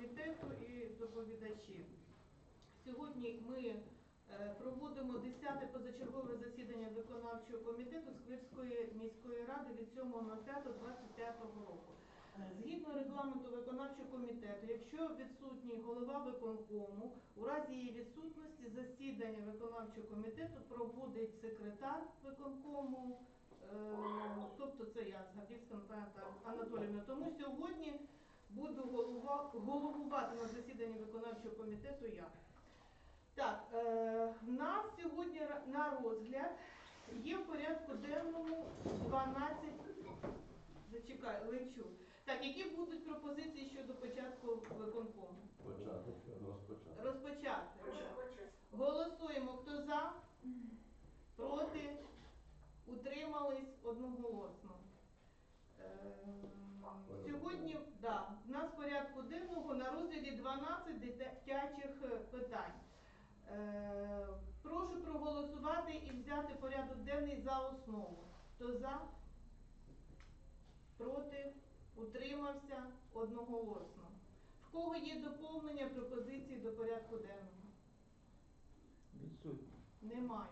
комітету і доповідачі. Сьогодні ми е, проводимо 10-те позачергове засідання виконавчого комітету Сквирської міської ради від 7.05.25 року. Згідно регламенту виконавчого комітету, якщо відсутній голова виконкому, у разі її відсутності засідання виконавчого комітету проводить секретар виконкому, е, тобто це я, Згабівська Наталія Анатоліївна. Тому сьогодні буду головувати на засіданні виконавчого комітету я. Так, е, в нас сьогодні на розгляд є в порядку денному 12. Зачекай, лечу. Так, які будуть пропозиції щодо початку виконкому? Почати, розпочати. Розпочати. Голосуємо. Хто за? Проти? Утримались одноголосно. Ем, Сьогодні да, в нас в порядку денного на розгляді 12 дитячих е, питань. Е, Прошу проголосувати і взяти порядок денний за основу. Хто за? Проти? Утримався одноголосно. В кого є доповнення пропозиції до порядку денного? Відсутні. Немає.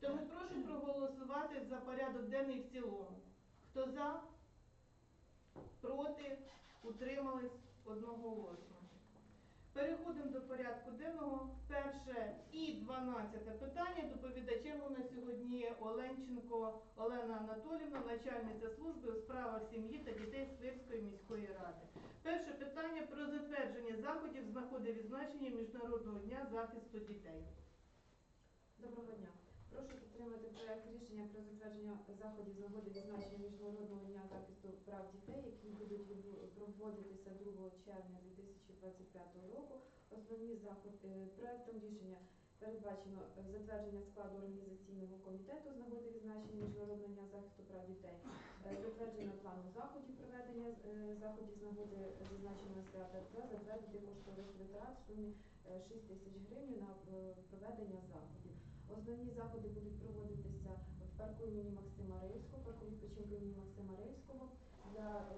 Тому прошу проголосувати за порядок денний в цілому. Хто за? Проти? Утримались одноголосно. Переходимо до порядку денного. Перше і 12 питання. Доповідачем у нас сьогодні є Оленченко Олена Анатолівна, начальниця служби у справах сім'ї та дітей Свирської міської ради. Перше питання про затвердження заходів з нагоди відзначення Міжнародного дня захисту дітей. Доброго дня. Прошу підтримати проект рішення про затвердження заходів з нагоди відзначення Міжнародного дня захисту прав дітей, які будуть проводитися 2 червня 2025 року. Основні заходи проектом рішення передбачено е, затвердження складу організаційного комітету з нагоди відзначення Міжнародного дня захисту прав дітей, е, затвердження плану заходів проведення е, заходів з нагоди зазначеного свята та затвердити кошторис витрат в сумі е, 6 тисяч гривень на е, проведення заходів. Основні заходи будуть проводитися в парку імені Максима Рильського, парку відпочинку імені Максима Рильського для е,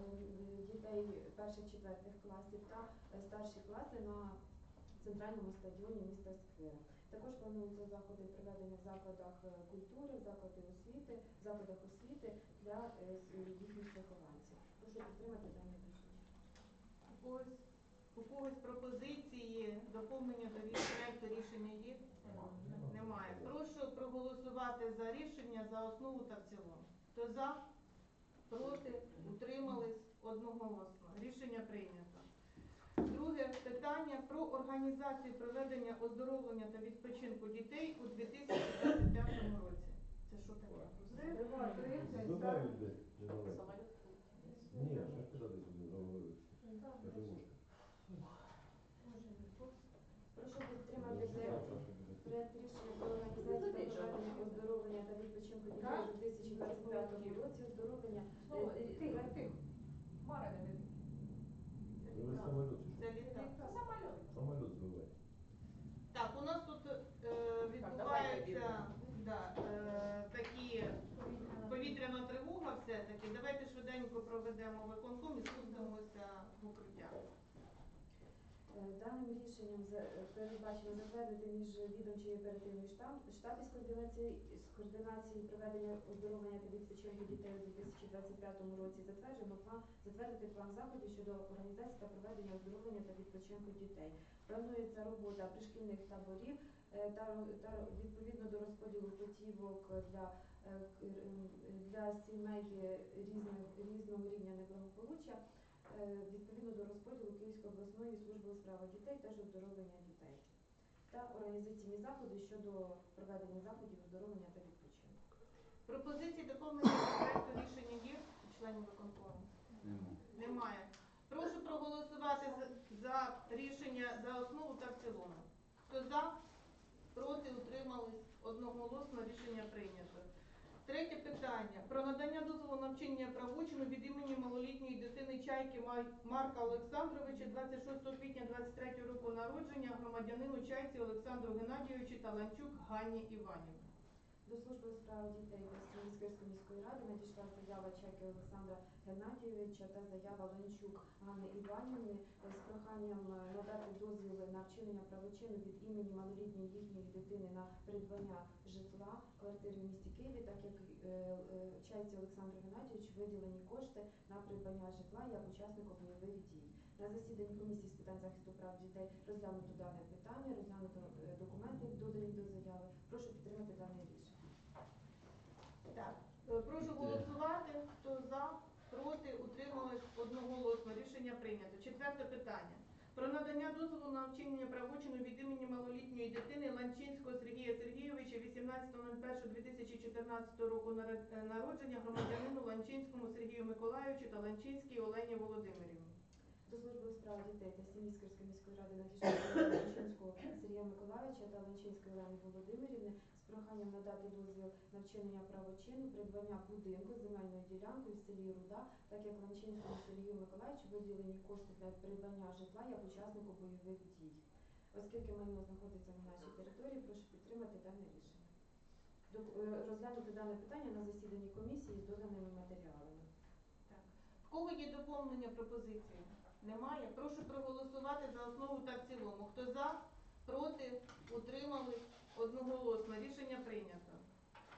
дітей перших-четвертих класів та е, старші класи на центральному стадіоні міста Сквира. Також плануються заходи проведення в закладах е, культури, заклади освіти, закладах освіти для їхніх вихованців. Прошу підтримати дане рішення. У когось, пропозиції, доповнення до проекту рішення є? Немає. Прошу проголосувати за рішення за основу та в цілому. Хто за? Проти? Утримались? Одноголосно. Рішення прийнято. Друге питання про організацію проведення оздоровлення та відпочинку дітей у 2025 році. Це що таке? Ні, а що ти сюди говориш? Я думаю, Прошу підтримати проект Проект рішення про організацію та проведення оздоровлення та відпочинку дітей у 2025 році. Оздоровлення е, е, Тихо, проект- тихо. Мара не видно. ви самоліт Це літак. Самоліт. Самоліт збиває. Так, у нас тут е, відбуваються да, е, такі повітряна тривога все-таки. Давайте швиденько проведемо виконком і спустимося в укриття. Е, Даним рішенням е, передбачено затвердити міжвідомчий оперативний штаб, штаб із координації, з координації проведення оздоровлення та відпочинку дітей у 2025 році. Затверджено план, затвердити план заходів щодо організації та проведення оздоровлення та відпочинку дітей. Планується робота пришкільних таборів е, та, та відповідно до розподілу путівок для, для сімей різних, різного рівня неблагополуччя. Е, відповідно до розподілу Київської обласної служби у справах дітей та ж оздоровлення дітей та організаційні заходи щодо проведення заходів оздоровлення та відпочинку. Пропозиції доповнення до проекту рішення є у членів виконкому? Немає. Прошу проголосувати за, за рішення за основу та в цілому. Хто за? Проти утримались одноголосно рішення прийнято. Третє питання про надання дозволу на правочину від імені малолітньої дитини Чайки Марка Олександровича 26 квітня 23 року народження громадянину Чайці Олександру Геннадійовичу Таланчук Ганні Іванівні. До служби справ дітей Сіміської міської ради надійшла заява Чеки Олександра Геннадійовича та заява Ленчук Ганни Іванівни з проханням е, надати дозвіли на вчинення правочину від імені малолітньої їхньої дитини на придбання житла квартири в місті Києві, так як е, е, Чайці Олександру Геннадійовичу виділені кошти на придбання житла як учаснику бойових дій. На засіданні комісії з питань захисту прав дітей розглянуто дане питання, розглянуто документи, додані до заяви. Прошу підтримати дане рішення. Так, е, прошу голосувати. Хто за, проти, утримались одноголосно. Рішення прийнято. Четверте питання. Про надання дозволу на вчинення правочину від імені малолітньої дитини Ланчинського Сергія Сергійовича 18.01.2014 року е, народження громадянину Ланчинському Сергію Миколайовичу та Ланчинській Олені Володимирівні. До служби у справах дітей та сім'ї Скирської міської ради надійшла заява Ланчинського Сергія Миколайовича та Ланчинської Олени Володимирівни з проханням надати дозвіл на вчинення правочину, придбання будинку з земельною ділянкою в селі Руда, так як Ланчинському Сергію Миколайовичу виділені кошти для придбання житла як учаснику бойових дій. Оскільки майно знаходиться на нашій території, прошу підтримати дане рішення. Е, Розглянути дане питання на засіданні комісії з доданими матеріалами. Так. В кого є доповнення пропозиції? Немає. Прошу проголосувати за основу та в цілому. Хто за, проти, утримались одноголосно. Рішення прийнято.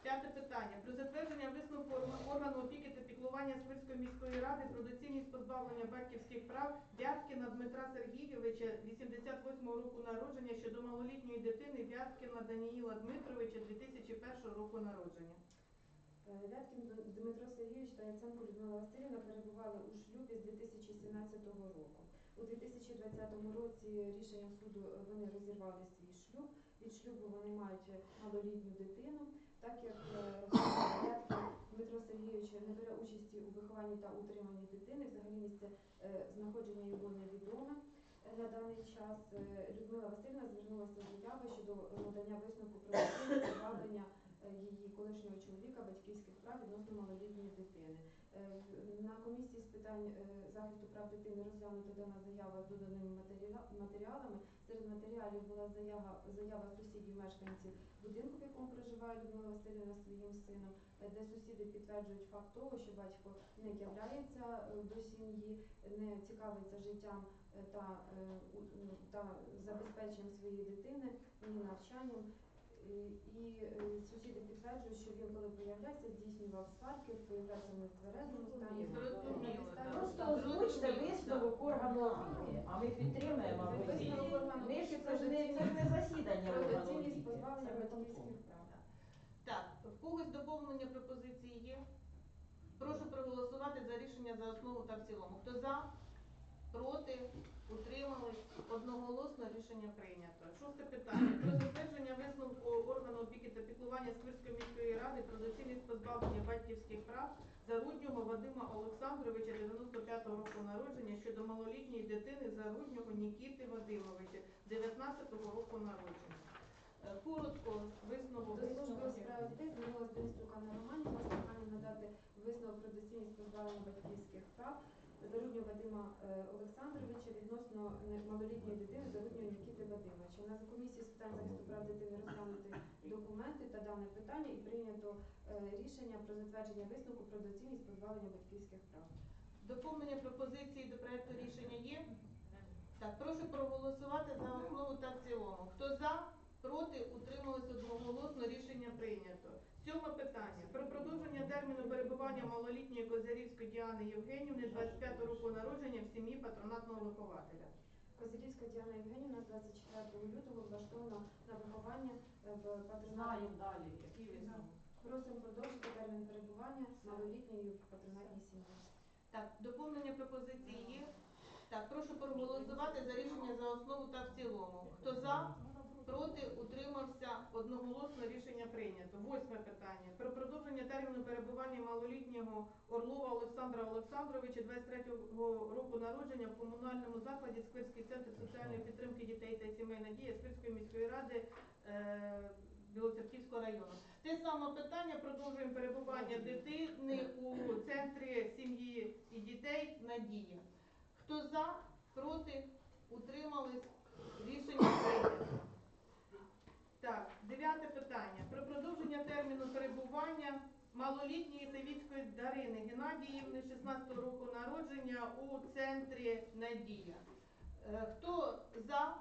П'яте питання. Про затвердження висновку органу опіки та піклування Сквирської міської ради про доцільність позбавлення батьківських прав Вяткіна Дмитра Сергійовича, 88 року народження щодо малолітньої дитини Вяткіна Даніїла Дмитровича, 2001 року народження. Е, Вяткін Дмитро Сергійович та Яценко Людмила Васильівна перебували у шлюбі з 2017 року. У 2020 році рішенням суду вони розірвали свій шлюб. Від шлюбу вони мають малолітню дитину. Так як е, Дмитро Сергійович не бере участі у вихованні та утриманні дитини, взагалі місце е, знаходження його невідоме. На даний час е, Людмила Васильівна звернулася до заявою щодо надання висновку про е, її колишнього чоловіка батьківських прав відносно малолітньої дитини. Е, На комісії з питань е, захисту прав дитини розглянута дана заява з доданими матеріалами. Серед матеріалів була заява, заява сусідів мешканців будинку, в якому проживає Людмила Васильівна своїм сином, е, де сусіди підтверджують факт того, що батько не являється е, до сім'ї, не цікавиться життям е, та, е, у- м, та забезпеченням своєї дитини, ні навчанням. І, е, сусіди підтверджують, що він, коли появлявся, здійснював сварки, появлявся в нетверезому стані. Просто озвучте висновок органу опіки, а ми підтримуємо Висновок органу Ми ж опіки це ж не, це ж не засідання органу опіки. Це виконком. Так, в когось доповнення пропозиції є? Прошу проголосувати за рішення за основу та в цілому. Хто за, проти, утримались, одноголосно рішення прийнято. Шосте питання. Висновку органу опіки та піклування Сквирської міської ради про доцільність позбавлення батьківських прав Заруднього Вадима Олександровича, 95-го року народження, щодо малолітньої дитини Заруднього Нікіти Вадимовича, 19-го року народження. Е, Коротко висновок. До служби у справах дітей звернулася Денисюка на Романівна з проханням надати висновок про доцільність позбавлення батьківських прав Заруднього Вадима е, Олександровича відносно малолітньої дитини Заруднього Нікіти Вадимовича. На комісії з питань захисту прав дитини розглянути документи та дане питання і прийнято е, рішення про затвердження висновку про доцільність позбавлення батьківських прав. Доповнення пропозиції до проекту рішення є? Так, прошу проголосувати за основу та в цілому. Хто за, проти, утримались одноголосно, рішення прийнято. Сьоме питання. Про продовження терміну перебування малолітньої Козярівської Діани Євгенівни 25 року народження в сім'ї патронатного вихователя. Козирівська Діана Євгенівна 24 лютого влаштована на виховання е, в патронатному далі, який висновок. Просимо продовжити термін перебування малолітньої в патронатній сім'ї. Так, доповнення пропозиції є? Так, прошу проголосувати за рішення за основу та в цілому. Хто за, проти, утримався, одноголосно рішення прийнято. Восьме питання. Про продовження терміну перебування малолітнього Орлова Олександра Олександровича, 23-го року народження в комунальному закладі Сквирський центр соціальної підтримки дітей та сімей Надія Сквирської міської ради е, Білоцерківського району. Те саме питання продовжуємо перебування дитини у центрі сім'ї і дітей Надія. Хто за, проти, утримались, рішення прийнято. Так, дев'яте питання. Про продовження терміну перебування малолітньої Савіцької Дарини Геннадіївни 16 року народження у центрі Надія. Е, Хто за,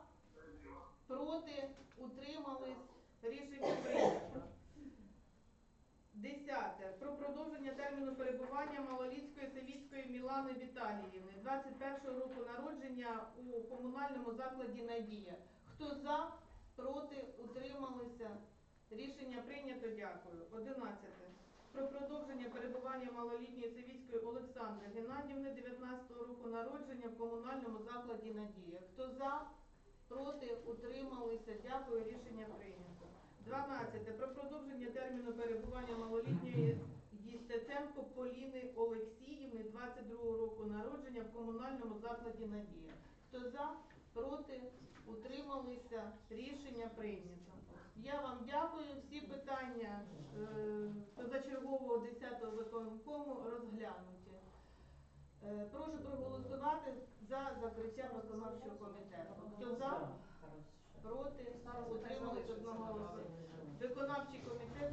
проти, утримались, рішення прийнято. Десяте. Про продовження терміну перебування малолітської Савіцької Мілани Віталіївни 21 року народження у комунальному закладі Надія. Хто за, проти, утрималися, Рішення прийнято, дякую. Одинадцяте. Про продовження перебування малолітньої Савіцької Олександри Геннадівни 19-го року народження в комунальному закладі Надія. Хто за, проти, утрималися. Дякую. Рішення прийнято. 12. Про продовження терміну перебування малолітньої Єстеценко Поліни Олексіївни 22-го року народження в комунальному закладі Надія. Хто за, проти, утрималися. Рішення прийнято. Я вам дякую. Всі питання е, позачергового 10-го виконкому розглянуті. Е, прошу проголосувати за закриття виконавчого комітету. Хто за, проти, утримались одного голосу. Виконавчий комітет